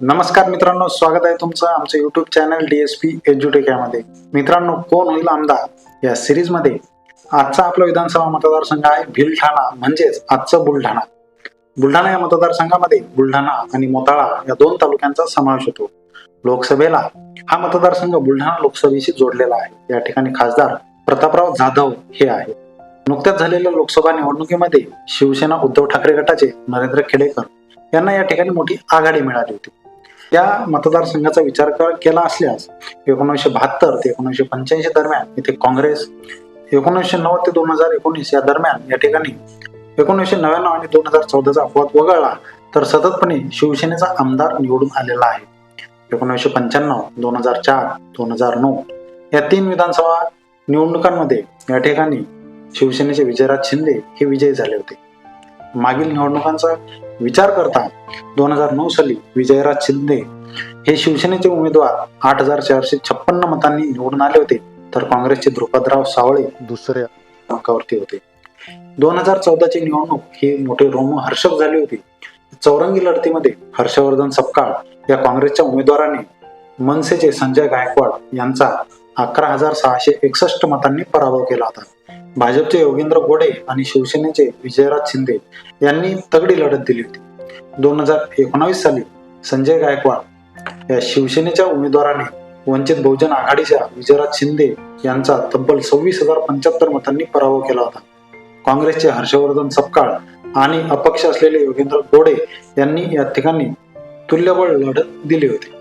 नमस्कार मित्रांनो स्वागत आहे तुमचं आमचं YouTube channel D S P मित्रांनो कोण होईल आमदार? या सिरीजमध्ये आजचा आपला विधानसभा मतदारसंघ आहे भिलठाणा म्हणजेच आजचं बुलढाणा. बुलढाणा या मतदारसंघामध्ये बुलढाणा आणि मोताळा या दोन तालुक्यांचा समावेश होतो. लोकसभेला हा मतदारसंघ बुलढाणा लोकसभेशी जोडलेला आहे. या ठिकाणी खासदार प्रतापराव जाधव हे आहे नुकत्याच झालेल्या लोकसभा निवडणुकीमध्ये शिवसेना उद्धव ठाकरे गटाचे नरेंद्र खेडेकर यांना या ठिकाणी मोठी आघाडी मिळाली होती. त्या मतदारसंघाचा विचार केला असल्यास एकोणीसशे बहात्तर ते एकोणीसशे पंच्याऐंशी दरम्यान इथे काँग्रेस एकोणीसशे नव्वद ते दोन हजार एकोणीस या दरम्यान या ठिकाणी एकोणीसशे नव्याण्णव आणि दोन हजार चौदाचा अपवाद वगळला तर सततपणे शिवसेनेचा आमदार निवडून आलेला आहे. एकोणीसशे पंच्याण्णव दोन हजार चार दोन हजार नऊ या तीन विधानसभा निवडणुकांमध्ये या ठिकाणी शिवसेनेचे विजयराज शिंदे हे विजयी झाले होते. मागील निवडणुकांचा विचार करता दोन हजार नऊ साली विजयराज शिंदे हे शिवसेनेचे उमेदवार आठ हजार चारशे छप्पन्न मतांनी निवडून आले होते. तर काँग्रेसचे द्रुपदराव सावळे दुसऱ्या क्रमांकावरती होते. दोन हजार चौदाची निवडणूक ही मोठी रोमहर्षक झाली होती. चौरंगी लढतीमध्ये हर्षवर्धन सपकाळ या काँग्रेसच्या उमेदवाराने मनसेचे संजय गायकवाड यांचा अकरा हजार सहाशे एकसष्ट मतांनी पराभव केला होता. भाजपचे योगेंद्र गोडे आणि शिवसेनेचे विजयराज शिंदे यांनी तगडी लढत दिली होती. दोन हजार एकोणावीस साली संजय गायकवाड या शिवसेनेच्या उमेदवाराने वंचित बहुजन आघाडीच्या विजयराज शिंदे यांचा तब्बल सव्वीस हजार पंच्याहत्तर मतांनी पराभव केला होता. काँग्रेसचे हर्षवर्धन सपकाळ आणि अपक्ष असलेले योगेंद्र गोडे यांनी या ठिकाणी तुल्यबळ लढत दिली होती.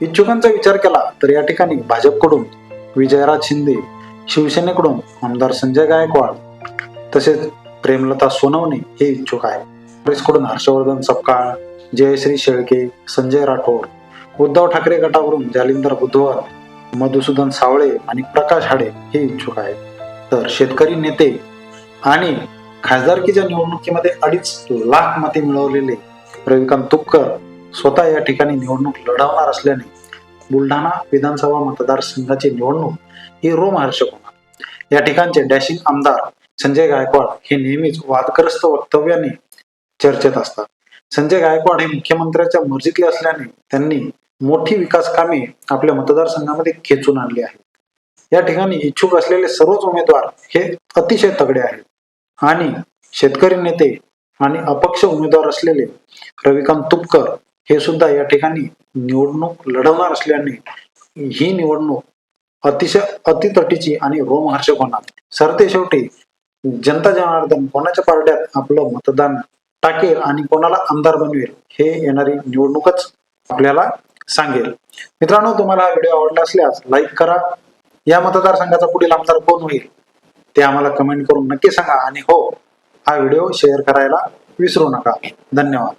इच्छुकांचा विचार केला तर या ठिकाणी भाजपकडून विजयराज शिंदे शिवसेनेकडून आमदार संजय गायकवाड तसेच प्रेमलता सोनवणे हे इच्छुक आहेत. काँग्रेसकडून हर्षवर्धन सपकाळ जयश्री शेळके संजय राठोड उद्धव ठाकरे गटाकडून जालिंदर बुधवार मधुसूदन सावळे आणि प्रकाश हाडे हे इच्छुक आहेत. तर शेतकरी नेते आणि खासदारकीच्या निवडणुकीमध्ये अडीच लाख मते मिळवलेले रविकांत तुपकर स्वतः या ठिकाणी निवडणूक लढवणार असल्याने बुलढाणा विधानसभा मतदारसंघाची निवडणूक ही रोमहर्षक होणार. या ठिकाणचे डॅशिंग आमदार संजय गायकवाड हे नेहमीच वादग्रस्त वक्तव्याने चर्चेत असतात. संजय गायकवाड हे मुख्यमंत्र्यांच्या मर्जीतले असल्याने त्यांनी मोठी विकास कामे आपल्या मतदारसंघामध्ये खेचून आणली आहेत. या ठिकाणी इच्छुक असलेले सर्वच उमेदवार हे अतिशय तगडे आहेत. आणि शेतकरी नेते आणि अपक्ष उमेदवार असलेले रविकांत तुपकर हे सुद्धा या ठिकाणी निवडणूक लढवणार असल्याने ही निवडणूक अतिशय अतितटीची आणि रोमहर्षक होणार. सरते शेवटी जनता जनार्दन कोणाच्या पारड्यात आपलं मतदान टाकेल आणि कोणाला आमदार बनवेल हे येणारी निवडणूकच आपल्याला सांगेल. मित्रांनो तुम्हाला हा व्हिडिओ आवडला असल्यास लाईक करा. या मतदारसंघाचा पुढील आमदार कोण होईल ते आम्हाला कमेंट करून नक्की सांगा आणि हो हा व्हिडिओ शेअर करायला विसरू नका. धन्यवाद.